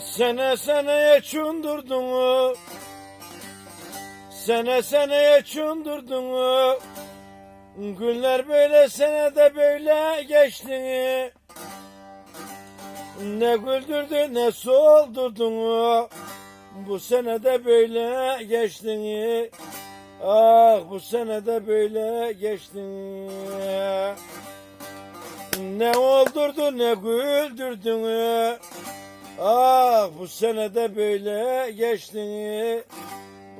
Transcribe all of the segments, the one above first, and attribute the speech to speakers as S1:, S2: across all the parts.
S1: Sene seneye çundurdun Sene seneye çundurdun Günler böyle senede böyle geçti. Ne güldürdü ne soldurdun Bu senede böyle geçti. Ah bu senede böyle geçti. Ne oldurdu ne güldürdün Ah bu senede böyle geçti.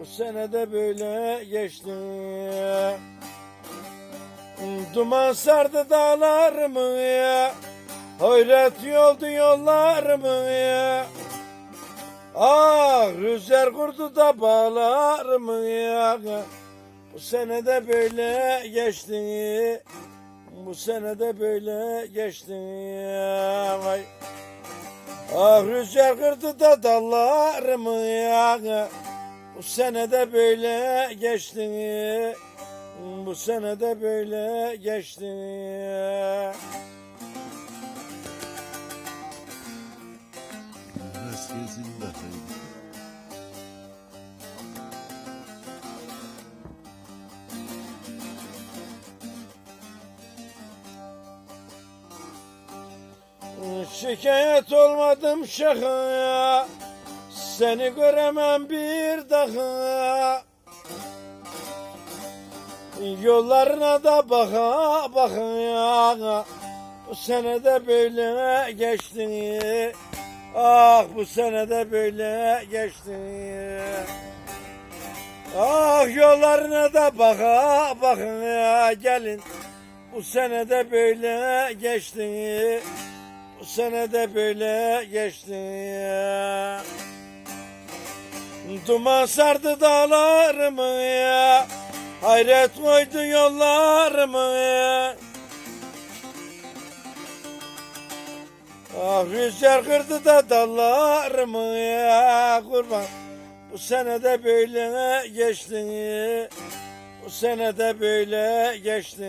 S1: Bu senede böyle geçti. Duman sardı dağlarımı ya Hayret yoldu yollarımı ya Ah rüzgar kurdu da bağlarımı ya Bu senede böyle geçti. Bu senede böyle geçti. Vay. Ah rüzgar kırdı da dallarımı ya Bu senede böyle geçti. Bu senede böyle geçti.
S2: Vesiyesin de.
S1: Şikayet olmadım şaka Seni göremem bir daha Yollarına da baka baka Bu senede böyle geçti. Ah bu senede böyle geçti. Ah yollarına da baka baka gelin Bu senede böyle geçti bu sene de böyle geçti. Duman sardı dağlarımı ya. Hayret koydu yollarımı ya. Ah rüzgar kırdı da dallarımı ya kurban. Bu sene de böyle geçti. Bu sene de böyle geçti.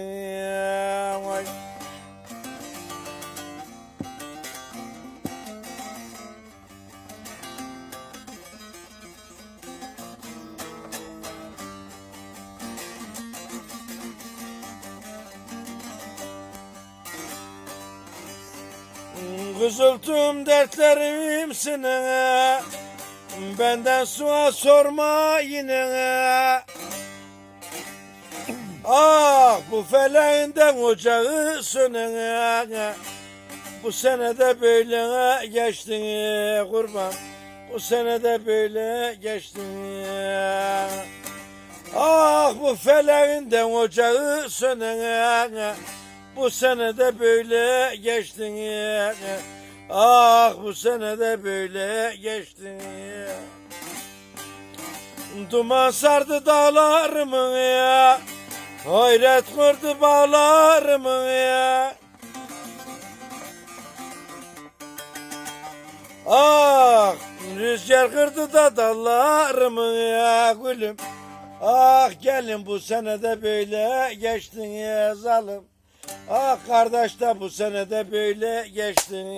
S1: Vay. Kızıltım dertlerim sine. Benden sual sorma yine. Ah bu feleğinden ocağı sönene Bu senede böyle geçti kurban. Bu senede böyle geçti. Ah bu feleğinden ocağı sönene bu senede böyle geçtin. Ah bu senede böyle geçtin. Duman sardı dağlarımı. Ya Hayret kurdu bağlarımı. Ya Ah rüzgar kırdı da dallarımı. Ya gülüm Ah gelin bu senede böyle geçtin ya zalim Ah kardeş de bu senede böyle geçtin.